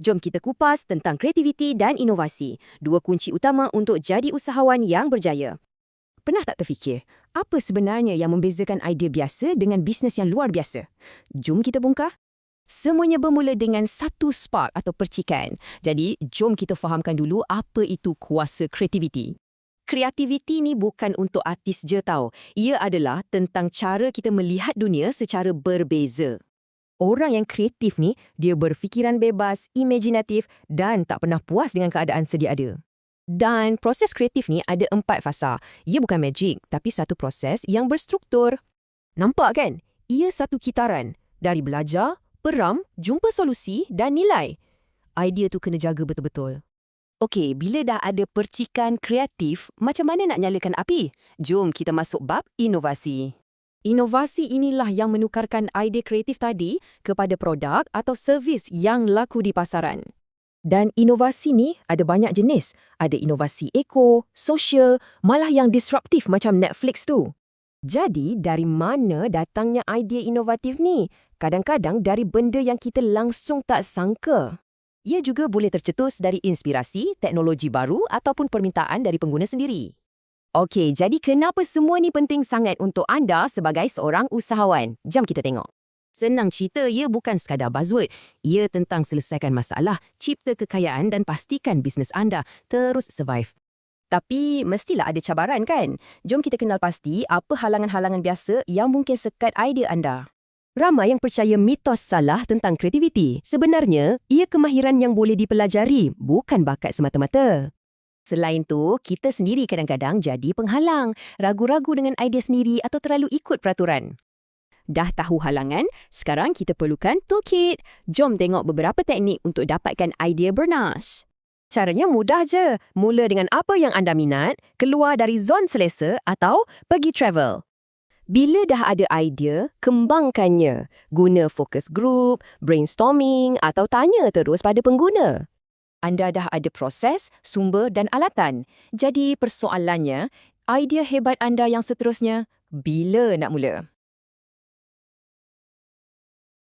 Jom kita kupas tentang kreativiti dan inovasi, dua kunci utama untuk jadi usahawan yang berjaya. Pernah tak terfikir, apa sebenarnya yang membezakan idea biasa dengan bisnes yang luar biasa? Jom kita bongkar. Semuanya bermula dengan satu spark atau percikan. Jadi, jom kita fahamkan dulu apa itu kuasa kreativiti. Kreativiti ni bukan untuk artis je tau. Ia adalah tentang cara kita melihat dunia secara berbeza. Orang yang kreatif ni, dia berfikiran bebas, imaginatif dan tak pernah puas dengan keadaan sedia ada. Dan proses kreatif ni ada empat fasa. Ia bukan magic, tapi satu proses yang berstruktur. Nampak kan? Ia satu kitaran. Dari belajar, peram, jumpa solusi dan nilai. Idea tu kena jaga betul-betul. Okey, bila dah ada percikan kreatif, macam mana nak nyalakan api? Jom kita masuk bab inovasi. Inovasi inilah yang menukarkan idea kreatif tadi kepada produk atau servis yang laku di pasaran. Dan inovasi ni ada banyak jenis. Ada inovasi eko, sosial, malah yang disruptif macam Netflix tu. Jadi, dari mana datangnya idea inovatif ni? Kadang-kadang dari benda yang kita langsung tak sangka. Ia juga boleh tercetus dari inspirasi, teknologi baru ataupun permintaan dari pengguna sendiri. Okey, jadi kenapa semua ni penting sangat untuk anda sebagai seorang usahawan? Jom kita tengok. Senang cerita, ia bukan sekadar buzzword. Ia tentang selesaikan masalah, cipta kekayaan dan pastikan bisnes anda terus survive. Tapi mestilah ada cabaran kan? Jom kita kenal pasti apa halangan-halangan biasa yang mungkin sekat idea anda. Ramai yang percaya mitos salah tentang kreativiti. Sebenarnya, ia kemahiran yang boleh dipelajari, bukan bakat semata-mata. Selain tu, kita sendiri kadang-kadang jadi penghalang, ragu-ragu dengan idea sendiri atau terlalu ikut peraturan. Dah tahu halangan, sekarang kita perlukan toolkit. Jom tengok beberapa teknik untuk dapatkan idea bernas. Caranya mudah je. Mula dengan apa yang anda minat, keluar dari zon selesa atau pergi travel. Bila dah ada idea, kembangkannya. Guna focus group, brainstorming atau tanya terus pada pengguna. Anda dah ada proses, sumber dan alatan. Jadi persoalannya, idea hebat anda yang seterusnya, bila nak mula?